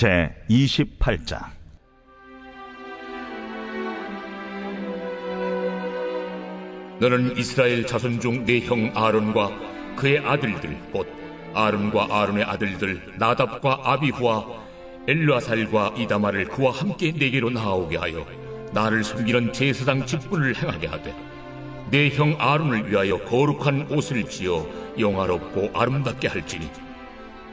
제 28장. 너는 이스라엘 자손 중 네 형 아론과 그의 아들들 곧 아론과 아론의 아들들 나답과 아비후와 엘르아살과 이다마를 그와 함께 내게로 나오게 하여 나를 섬기는 제사장 직분을 행하게 하되 내형 아론을 위하여 거룩한 옷을 지어 영화롭고 아름답게 할지니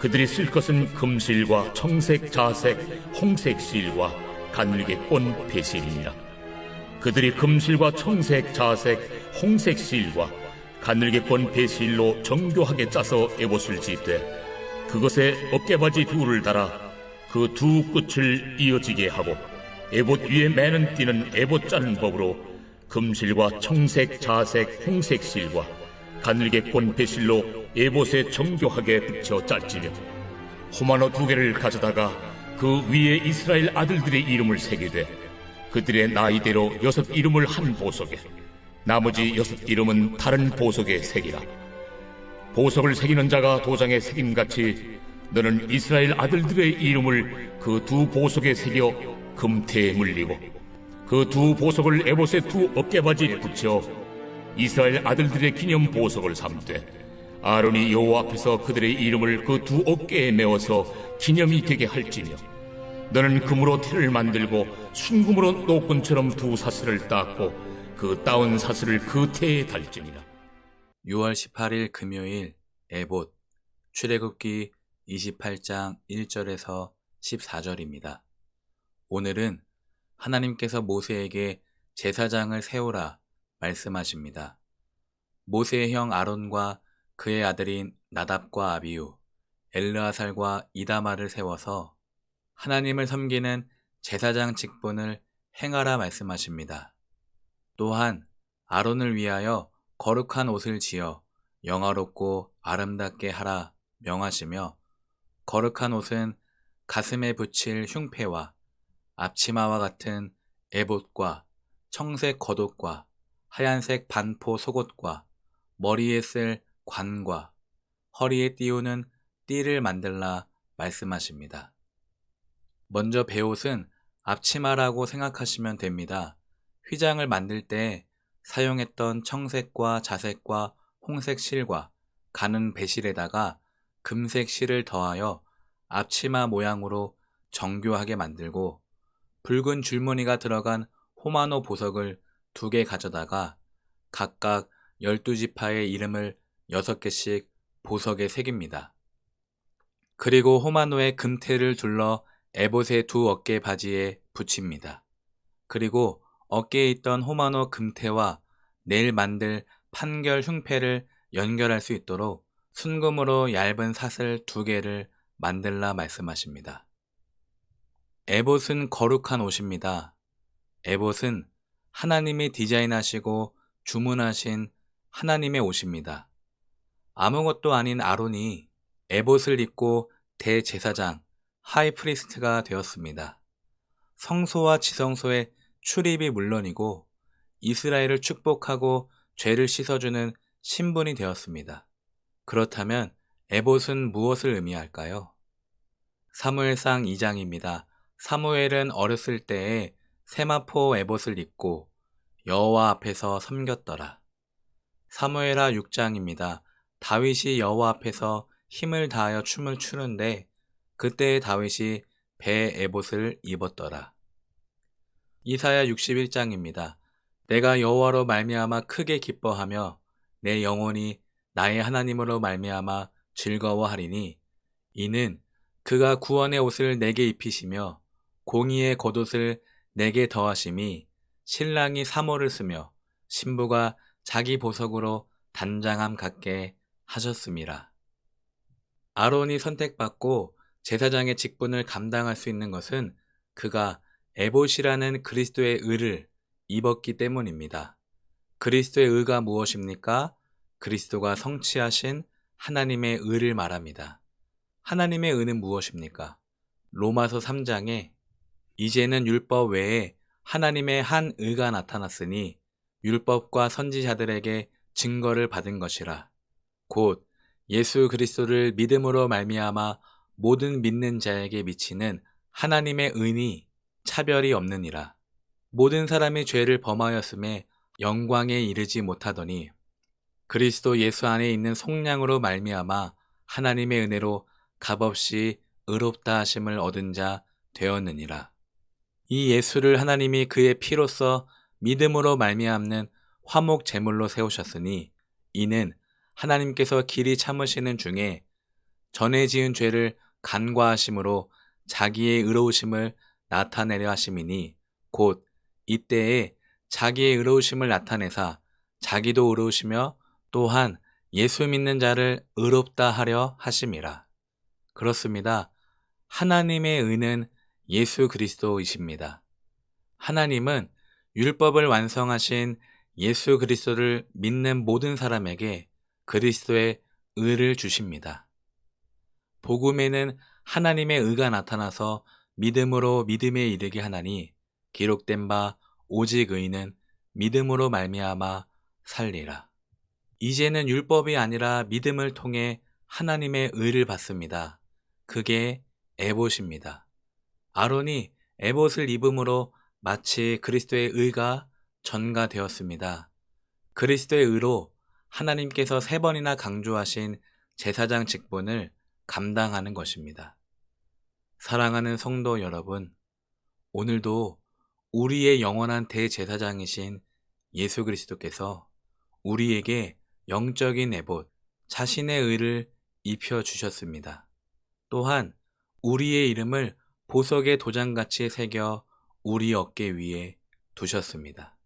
그들이 쓸 것은 금실과 청색, 자색, 홍색 실과 가늘게 꼰 배실이니라. 그들이 금실과 청색, 자색, 홍색 실과 가늘게 꼰 배실로 정교하게 짜서 에봇을 짓되 그것에 어깨바지 둘을 달아 그 두 끝을 이어지게 하고 에봇 위에 매는 띠는 에봇 짜는 법으로 금실과 청색, 자색, 홍색 실과 가늘게 꼰 배실로 에봇에 정교하게 붙여 짤지며 호마노 두 개를 가져다가 그 위에 이스라엘 아들들의 이름을 새기되 그들의 나이대로 여섯 이름을 한 보석에 나머지 여섯 이름은 다른 보석에 새기라. 보석을 새기는 자가 도장에 새김같이 너는 이스라엘 아들들의 이름을 그 두 보석에 새겨 금태에 물리고 그 두 보석을 에봇의 두 어깨바지에 붙여 이스라엘 아들들의 기념 보석을 삼되 아론이 여호와 앞에서 그들의 이름을 그 두 어깨에 메어서 기념이 되게 할지며 너는 금으로 태를 만들고 순금으로 노끈처럼 두 사슬을 닦고 그 따온 사슬을 그 태에 달지니라 6월 18일 금요일 에봇 출애굽기 28장 1절에서 14절입니다. 오늘은 하나님께서 모세에게 제사장을 세우라 말씀하십니다. 모세의 형 아론과 그의 아들인 나답과 아비우, 엘르아살과 이다마를 세워서 하나님을 섬기는 제사장 직분을 행하라 말씀하십니다. 또한 아론을 위하여 거룩한 옷을 지어 영화롭고 아름답게 하라 명하시며 거룩한 옷은 가슴에 붙일 흉패와 앞치마와 같은 에봇과 청색 겉옷과 하얀색 반포 속옷과 머리에 쓸 관과 허리에 띄우는 띠를 만들라 말씀하십니다. 먼저 배옷은 앞치마라고 생각하시면 됩니다. 휘장을 만들 때 사용했던 청색과 자색과 홍색 실과 가는 배실에다가 금색 실을 더하여 앞치마 모양으로 정교하게 만들고 붉은 줄무늬가 들어간 호마노 보석을 두 개 가져다가 각각 12지파의 이름을 6개씩 보석에 새깁니다. 그리고 호마노의 금태를 둘러 에봇의 두 어깨 바지에 붙입니다. 그리고 어깨에 있던 호마노 금태와 내일 만들 판결 흉패를 연결할 수 있도록 순금으로 얇은 사슬 두 개를 만들라 말씀하십니다. 에봇은 거룩한 옷입니다. 에봇은 하나님이 디자인하시고 주문하신 하나님의 옷입니다. 아무것도 아닌 아론이 에봇을 입고 대제사장, 하이프리스트가 되었습니다. 성소와 지성소의 출입이 물론이고 이스라엘을 축복하고 죄를 씻어주는 신분이 되었습니다. 그렇다면 에봇은 무엇을 의미할까요? 사무엘상 2장입니다. 사무엘은 어렸을 때에 세마포 에봇을 입고 여호와 앞에서 섬겼더라. 사무엘하 6장입니다. 다윗이 여호와 앞에서 힘을 다하여 춤을 추는데 그때 다윗이 배 에봇을 입었더라. 이사야 61장입니다. 내가 여호와로 말미암아 크게 기뻐하며 내 영혼이 나의 하나님으로 말미암아 즐거워하리니 이는 그가 구원의 옷을 내게 입히시며 공의의 겉옷을 내게 더하심이 신랑이 사모를 쓰며 신부가 자기 보석으로 단장함 같게 하셨음이라. 아론이 선택받고 제사장의 직분을 감당할 수 있는 것은 그가 에봇이라는 그리스도의 의를 입었기 때문입니다. 그리스도의 의가 무엇입니까? 그리스도가 성취하신 하나님의 의를 말합니다. 하나님의 의는 무엇입니까? 로마서 3장에 이제는 율법 외에 하나님의 한 의가 나타났으니 율법과 선지자들에게 증거를 받은 것이라. 곧 예수 그리스도를 믿음으로 말미암아 모든 믿는 자에게 미치는 하나님의 의니 차별이 없느니라. 모든 사람이 죄를 범하였음에 영광에 이르지 못하더니 그리스도 예수 안에 있는 속량으로 말미암아 하나님의 은혜로 값없이 의롭다 하심을 얻은 자 되었느니라. 이 예수를 하나님이 그의 피로써 믿음으로 말미암는 화목 제물로 세우셨으니 이는 하나님께서 길이 참으시는 중에 전에 지은 죄를 간과하심으로 자기의 의로우심을 나타내려 하심이니 곧 이때에 자기의 의로우심을 나타내사 자기도 의로우시며 또한 예수 믿는 자를 의롭다 하려 하심이라. 그렇습니다. 하나님의 의는 예수 그리스도이십니다. 하나님은 율법을 완성하신 예수 그리스도를 믿는 모든 사람에게 그리스도의 의를 주십니다. 복음에는 하나님의 의가 나타나서 믿음으로 믿음에 이르게 하나니 기록된 바 오직 의는 믿음으로 말미암아 살리라. 이제는 율법이 아니라 믿음을 통해 하나님의 의를 받습니다. 그게 에봇입니다. 아론이 에봇을 입음으로 마치 그리스도의 의가 전가되었습니다. 그리스도의 의로 하나님께서 세 번이나 강조하신 제사장 직분을 감당하는 것입니다. 사랑하는 성도 여러분, 오늘도 우리의 영원한 대제사장이신 예수 그리스도께서 우리에게 영적인 에봇, 자신의 의를 입혀 주셨습니다. 또한 우리의 이름을 보석의 도장같이 새겨 우리 어깨 위에 두셨습니다.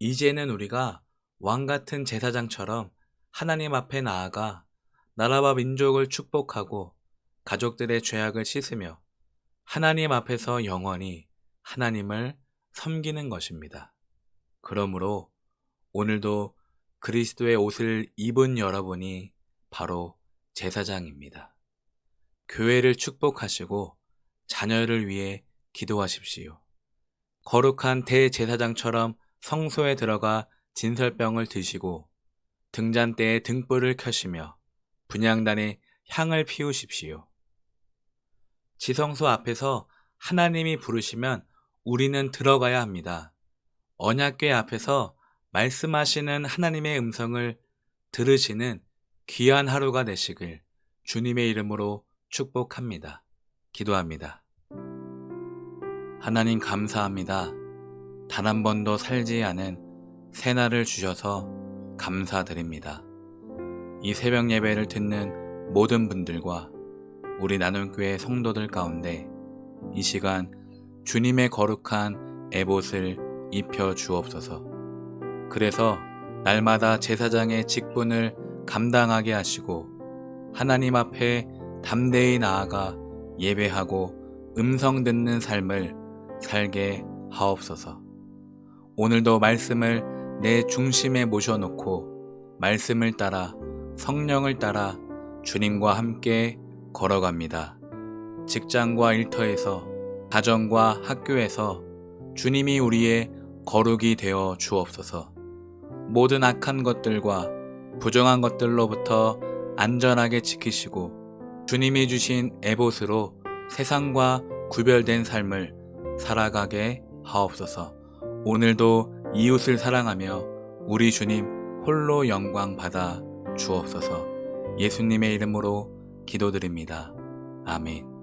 이제는 우리가 왕 같은 제사장처럼 하나님 앞에 나아가 나라와 민족을 축복하고 가족들의 죄악을 씻으며 하나님 앞에서 영원히 하나님을 섬기는 것입니다. 그러므로 오늘도 그리스도의 옷을 입은 여러분이 바로 제사장입니다. 교회를 축복하시고 자녀를 위해 기도하십시오. 거룩한 대제사장처럼 성소에 들어가 진설병을 드시고 등잔대에 등불을 켜시며 분양단에 향을 피우십시오. 지성소 앞에서 하나님이 부르시면 우리는 들어가야 합니다. 언약궤 앞에서 말씀하시는 하나님의 음성을 들으시는 귀한 하루가 되시길 주님의 이름으로 축복합니다. 기도합니다. 하나님 감사합니다. 단 한 번도 살지 않은 새날을 주셔서 감사드립니다. 이 새벽 예배를 듣는 모든 분들과 우리 나눔교회 성도들 가운데 이 시간 주님의 거룩한 에봇을 입혀 주옵소서. 그래서 날마다 제사장의 직분을 감당하게 하시고 하나님 앞에 담대히 나아가 예배하고 음성 듣는 삶을 살게 하옵소서. 오늘도 말씀을 내 중심에 모셔놓고 말씀을 따라 성령을 따라 주님과 함께 걸어갑니다. 직장과 일터에서 가정과 학교에서 주님이 우리의 거룩이 되어 주옵소서. 모든 악한 것들과 부정한 것들로부터 안전하게 지키시고 주님이 주신 에봇으로 세상과 구별된 삶을 살아가게 하옵소서. 오늘도 이웃을 사랑하며 우리 주님 홀로 영광 받아 주옵소서. 예수님의 이름으로 기도드립니다. 아멘.